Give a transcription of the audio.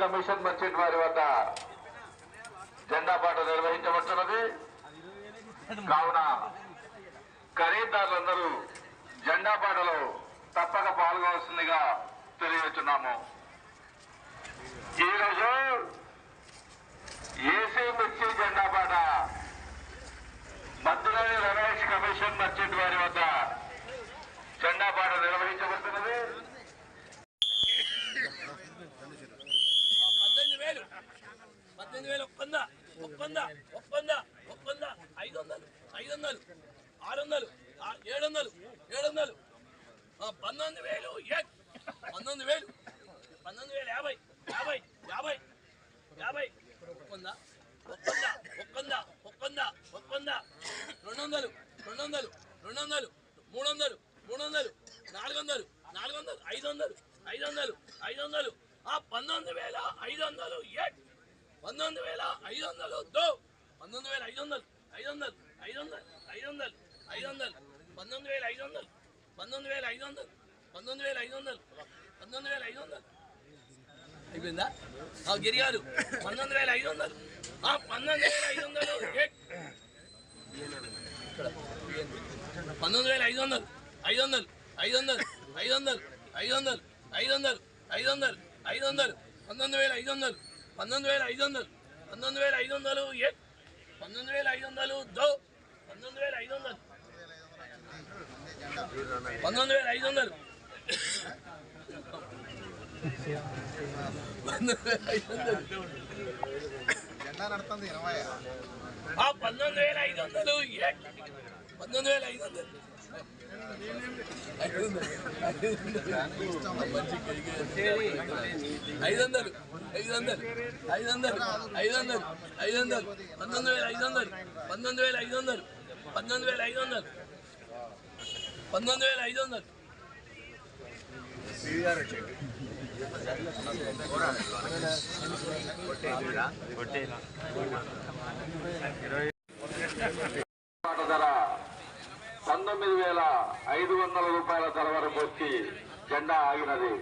Commission merchant వారి వద్ద జెండా పాట నిర్వహించబడుతున్నది. కావున ఖరీదారులందరూ జెండా పాటలో తప్పక పాల్గొవలసిందిగా తెలియజేస్తున్నాము. ఈరోజు ఏసీ మిర్చి జెండా పాట మద్దులోని రమేష్ కమిషన్ మర్చెంట్ వారి వద్ద జెండా పాట నిర్వహించబడుతున్నది పద్దెనిమిది వేలు పద్దెనిమిది వేలు ఒప్పంద? ఒప్పంద? ఒప్పంద? ఒప్పంద? ఐదు వందలు ఐదు వందలు ఆరు వందలు ఏడు వందలు ఏడు వందలు. పంతొమ్మిది వేలు పంతొమ్మిది వేలు పంతొమ్మిది వేలు యాభై యాభై యాభై యాభై. ఒప్పంద? ఒప్పంద? ఒప్పంద? ఒప్పంద? ఒప్పంద? రెండు వందలు రెండు వందలు రెండు వందలు మూడు వందలు మూడు వందలు నాలుగు వందలు నాలుగు వందలు ఐదు వందలు ఐదు వందలు ఐదు వందలు. ఆ పంతొమ్మిది వేల ఐదు వందలు ఏ పంతొమ్మిది వేల ఐదు వందలు వద్దు పంతొమ్మిది వేల ఐదు వందలు ఐదు వందలు ఐదు వందలు ఐదు వందలు ఐదు వందలు పంతొమ్మిది వేల ఐదు వందలు పంతొమ్మిది వేల ఐదు వందలు పంతొమ్మిది వేల ఐదు వందలు పంతొమ్మిది వేల ఐదు వందలు అయిపోయిందా ఆ గిరిగారు పంతొమ్మిది వేల ఐదు వందలు ఆ పంతొమ్మిది వేల ఐదు వందలు పంతొమ్మిది వేల ఐదు వందలు ఐదు వందలు ఐదు వందలు ఐదు వందలు ఐదు వందలు ఐదు వందలు ఐదు వందలు ఐదు వందలు పంతొమ్మిది వేల ఐదు వందలు పంతొమ్మిది వేల ఐదు వందలు. పంతొమ్మిది వేల ఐదు వందలు ఏ? పంతొమ్మిది వేల ఐదు వందలు దో? పంతొమ్మిది వేల ఐదు వందలు. పంతొమ్మిది వేల ఐదు వందలు. పంతొమ్మిది వేల ఐదు వందలు. జెండా పంతొమ్మిది వేల ఐదు వందలు. ఐదు వందలు ఐదు వందలు ఐదు వందలు ఐదు వందలు ఐదు వందలు పంతొమ్మిది వేల ఐదు వందలు పంతొమ్మిది వేల ఐదు వందలు పంతొమ్మిది వేల ఐదు వందలు పంతొమ్మిది వేల ఐదు వందలు. పాట పంతొమ్మిది వేల ఐదు వందల రూపాయల ధర వరకు వచ్చి జెండా ఆగినది.